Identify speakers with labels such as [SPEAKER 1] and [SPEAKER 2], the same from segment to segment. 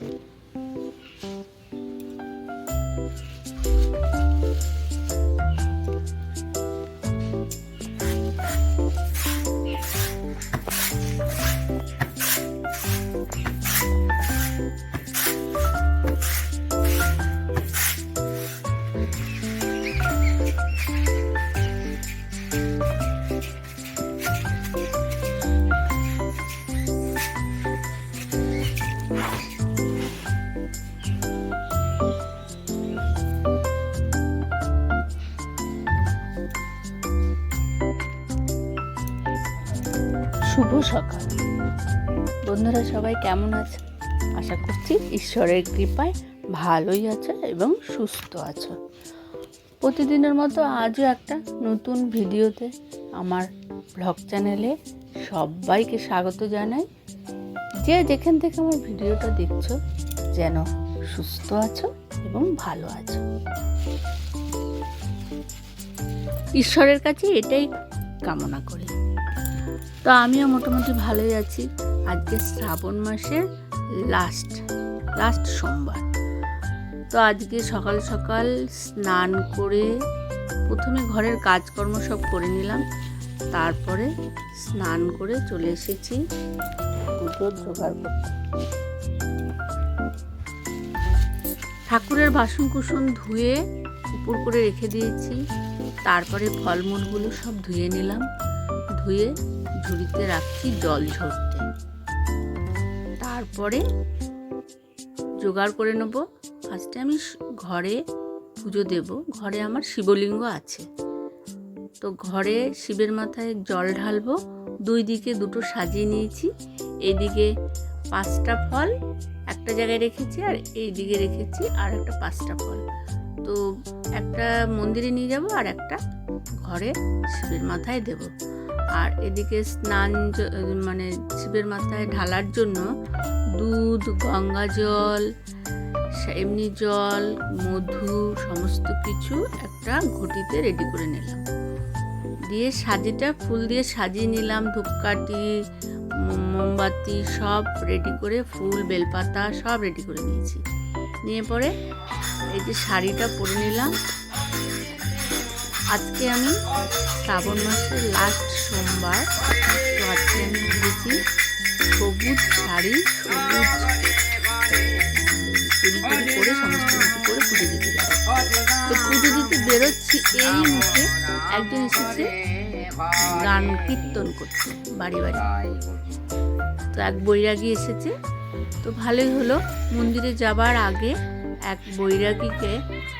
[SPEAKER 1] Thank you. শুভ সকাল। বন্ধুরা সবাই কেমন আছে আশা করছি ঈশ্বরের কৃপায় ভালোই আছো এবং সুস্থ আছো। প্রতিদিনের মতো আজও একটা নতুন ভিডিওতে আমার ব্লগ চ্যানেলে সবাইকে স্বাগত জানাই। যে যেখান থেকে আমার ভিডিওটা দেখছ, যেন সুস্থ আছো এবং ভালো আছো। ঈশ্বরের কাছে এটাই কামনা করি। তো আমিও মোটামুটি ভালোই আছি। আজকে শ্রাবণ মাসের লাস্ট লাস্ট সোমবার। তো আজকে সকাল সকাল স্নান করে প্রথমে ঘরের কাজকর্ম সব করে নিলাম। তারপরে স্নান করে চলে এসেছি। ঠাকুরের বাসন কুসন ধুয়ে উপর করে রেখে দিয়েছি। তারপরে ফলমূলগুলো সব ধুয়ে নিলাম। ধুয়ে ঝুড়িতে রাখছি জল ঝরতে। তারপরে জোগাড় করে নেব। ফার্স্টে আমি ঘরে পুজো দেব। ঘরে আমার শিবলিঙ্গ আছে। তো ঘরে শিবের মাথায় জল ঢালবো। দুই দিকে দুটো সাজিয়ে নিয়েছি। এইদিকে পাঁচটা ফল একটা জায়গায় রেখেছি আর এই দিকে রেখেছি আর একটা পাঁচটা ফল। তো একটা মন্দিরে নিয়ে যাব আর একটা ঘরে শিবের মাথায় দেব। আর এদিকে স্নান মানে শিবের মাথায় ঢালার জন্য দুধ, গঙ্গা জল এমনি জল, মধু, সমস্ত কিছু একটা ঘটিতে রেডি করে নিলাম। দিয়ে সাজিটা, ফুল দিয়ে সাজিয়ে নিলাম, ধূপকাঠি মোমবাতি সব রেডি করে ফুল, বেলপাতা সব রেডি করে নিয়েছি। নিয়ে পরে এই যে শাড়িটা পরে নিলাম। আজকে আমি শ্রাবণ মাসের লাস্ট সোমবার। তো আজকে আমি ভেবেছি সবুজ শাড়ি, সবুজ চুরি করে সমস্ত কিছু করে পুজো দিতে যাব। তো পুজো দিতে বেরোচ্ছি এই মুখে একজন এসেছে গান কীর্তন করতে, বাড়ি বাড়ি। তো এক বৈরাগী এসেছে। তো ভালোই হলো, মন্দিরে যাবার আগে এক বৈরাগীকে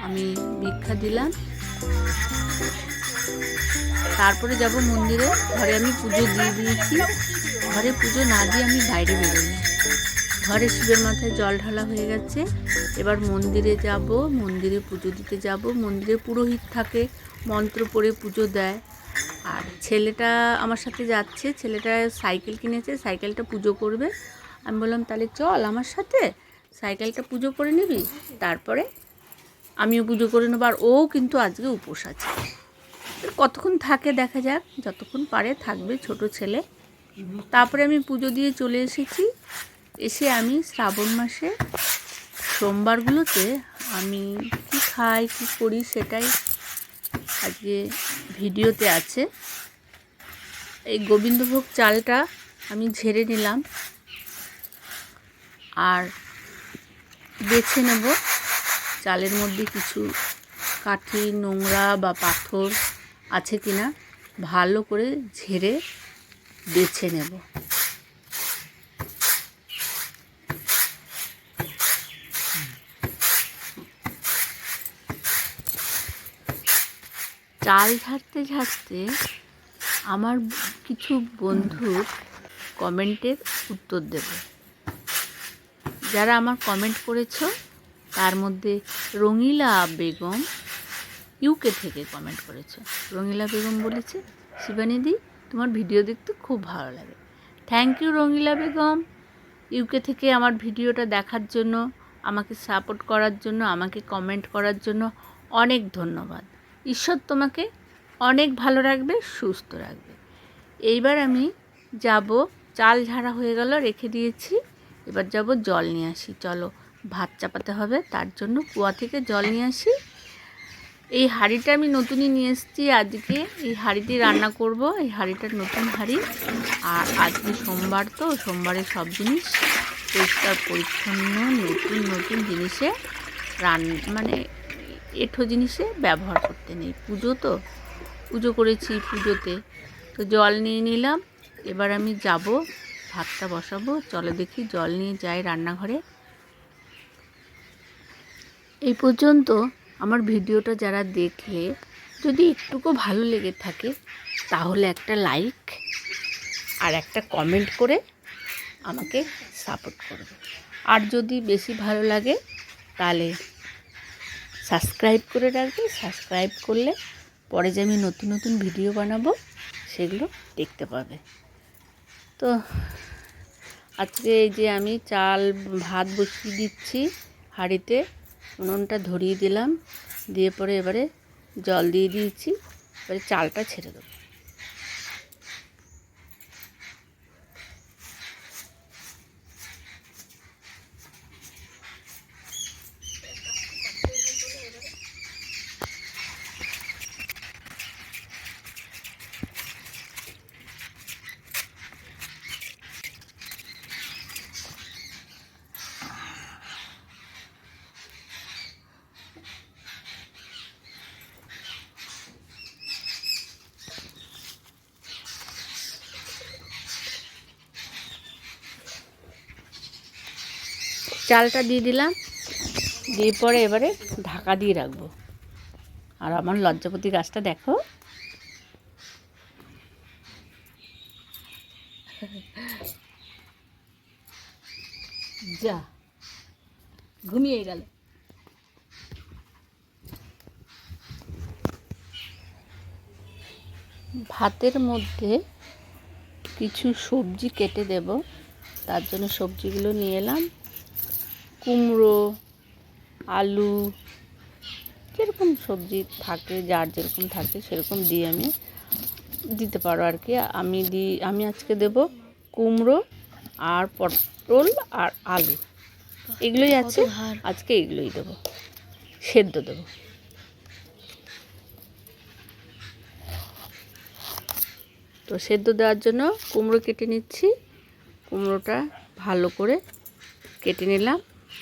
[SPEAKER 1] আমি ভিক্ষা দিলাম। তারপরে যাব মন্দিরে। ঘরে আমি পুজো দিয়ে দিয়েছি। ঘরে পুজো না দিয়ে আমি বাইরে বেরোই ঘরে শিবের মাথায় জল ঢালা হয়ে গেছে। এবার মন্দিরে যাব, মন্দিরে পুজো দিতে যাব। মন্দিরে পুরোহিত থাকে, মন্ত্র পড়ে পুজো দেয়। আর ছেলেটা আমার সাথে যাচ্ছে, ছেলেটা সাইকেল কিনেছে, সাইকেলটা পুজো করবে। আমি বললাম, তাহলে চল আমার সাথে, সাইকেলটা পুজো করে নিবি? তারপরে আমিও পুজো করে নেব, আর ও কিন্তু আজকে উপোস আছে। কতক্ষণ থাকে দেখা যাক, যতক্ষণ পারে থাকবে ছোট ছেলে। তারপরে আমি পুজো দিয়ে চলে এসেছি। এসে আমি শ্রাবণ মাসে সোমবারগুলোতে আমি কি খাই, কি করি সেটাই আজকে ভিডিওতে আছে। এই গোবিন্দভোগ চালটা আমি ঝেড়ে নিলাম। আর বেছে নেব। চালের মধ্যে কিছু কাঠি, নোংরা বা পাথর আছে কিনা ভালো করে ঝেড়ে বেছে নেব। চাল ঝাড়তে ঝাড়তে আমার কিছু বন্ধুর কমেন্টের উত্তর দেব। যারা আমার কমেন্ট করেছ তার মধ্যে রঙিলা বেগম ইউকে থেকে কমেন্ট করেছে। রঙিলা বেগম বলেছে শিবানিদি তোমার ভিডিও দেখতে খুব ভালো লাগে। Thank you Rangila Begum. UK থেকে আমার ভিডিওটা দেখার জন্য, আমাকে সাপোর্ট করার জন্য, আমাকে কমেন্ট করার জন্য অনেক ধন্যবাদ। ঈশ্বর তোমাকে অনেক ভালো রাখবে, সুস্থ রাখবে। এইবার আমি যাব, চাল ঝাড়া হয়ে গেল, রেখে দিয়েছি। এবার যাব জল নিয়ে আসি। চলো ভাত চাপাতে হবে, তার জন্য কুয়া থেকে জল নিয়ে আসি। এই হাঁড়িটা আমি নতুনই নিয়ে এসেছি, আজকে এই হাঁড়িটি রান্না করব, এই হাঁড়িটার নতুন হাঁড়ি। আর আজকে সোমবার তো, সোমবারে সব জিনিস পরিষ্কার, পরিচ্ছন্ন, নতুন নতুন জিনিসে রান মানে এঠো জিনিসে ব্যবহার করতে নেই। পুজো তো, পুজো করেছি পুজোতে। তো জল নিয়ে নিলাম, এবার আমি যাব, ভাতটা বসাবো, চলো দেখি জল নিয়ে যাই রান্নাঘরে। এই পর্যন্ত আমার ভিডিওটা যারা দেখলে যদি একটুকু ভালো লেগে থাকে, তাহলে একটা লাইক আর একটা কমেন্ট করে আমাকে সাপোর্ট করবে। আর যদি বেশি ভালো লাগে, তাহলে সাবস্ক্রাইব করে রাখবে। সাবস্ক্রাইব করলে পরে যে আমি নতুন নতুন ভিডিও বানাবো, সেগুলো দেখতে পাবে। তো আজকে এই যে আমি চাল ভাত বসিয়ে দিচ্ছি হাঁড়িতে। উনুনটা ধরিয়ে দিলাম দিয়ে পরে এবারে জল দিয়ে দিয়েছি এবারে চালটা ছেড়ে দেবো। চালটা দিয়ে দিলাম। দিয়ে পরে এবারে ঢাকা দিয়ে রাখব। আর আমার লজ্জাপতি গাছটা দেখো। যা ঘুমিয়ে গেল। ভাতের মধ্যে কিছু সবজি কেটে দেব। তার জন্য সবজিগুলো নিয়ে এলাম। কুমড়ো আলু যেরকম সবজি থাকে যার যেরকম থাকে সেরকম দিয়ে আমি দিতে পারো আর কি। আমি দিই আমি আজকে দেব কুমড়ো আর পটল আর আলু। এগুলোই আছে আজকে এগুলোই দেবো। সেদ্ধ দেবো। তো সেদ্ধ দেওয়ার জন্য কুমড়ো কেটে নিচ্ছি। কুমড়োটা ভালো করে কেটে নিলাম।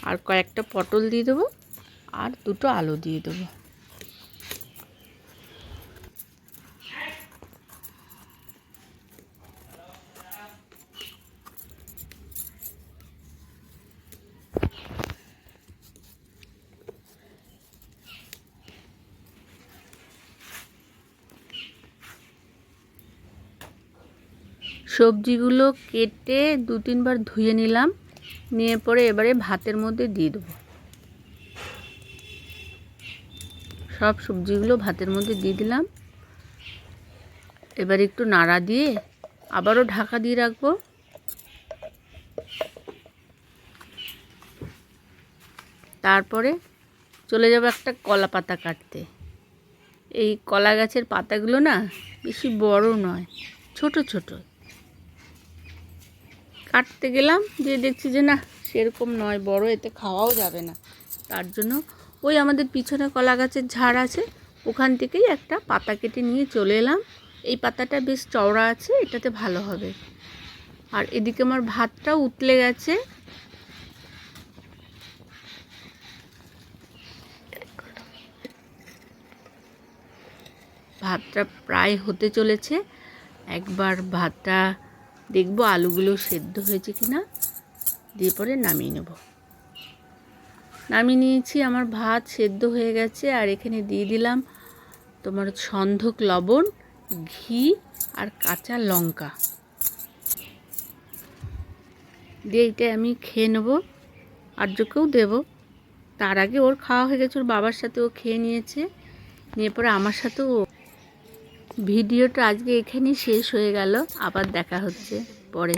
[SPEAKER 1] আর কয়েকটা পটল দিয়ে দেবো আর দুটো আলু দিয়ে দেবো। সবজিগুলো কেটে দু তিনবার ধুয়ে নিলাম। নিয়ে পরে এবারে ভাতের মধ্যে দিয়ে দেবো। সব সবজিগুলো ভাতের মধ্যে দিয়ে দিলাম। এবার একটু নাড়া দিয়ে আবারও ঢাকা দিয়ে রাখব। তারপরে চলে যাব একটা কলা পাতা কাটতে। এই কলা গাছের পাতাগুলো না বেশি বড় নয়, ছোট ছোট। কাটতে গেলাম দিয়ে দেখছি যে না, সেরকম নয়, বড়, এতে খাওয়াও যাবে না। তার জন্য ওই আমাদের পিছনে কলা গাছের ঝাড় আছে, ওখান থেকেই একটা পাতা কেটে নিয়ে চলে এলাম। এই পাতাটা বেশ চওড়া আছে, এটাতে ভালো হবে। আর এদিকে আমার ভাতটাও উতলে গেছে। ভাতটা প্রায় হতে চলেছে। একবার ভাতটা দেখব আলুগুলো সেদ্ধ হয়েছে কি না দিয়ে পরে নামিয়ে নেব। নামিয়ে নিয়েছি, আমার ভাত সেদ্ধ হয়ে গেছে। আর এখানে দিয়ে দিলাম তোমার সন্ধক লবণ, ঘি আর কাঁচা লঙ্কা। দিয়ে এটা আমি খেয়ে নেব। আর্যকেও দেবো। তার আগে ওর খাওয়া হয়ে গেছে, ওর বাবার সাথে ও খেয়ে নিয়েছে। নিয়ে পরে আমার সাথেও ভিডিওটা আজকে এখানেই শেষ হয়ে গেল। আবার দেখা হচ্ছে পরে।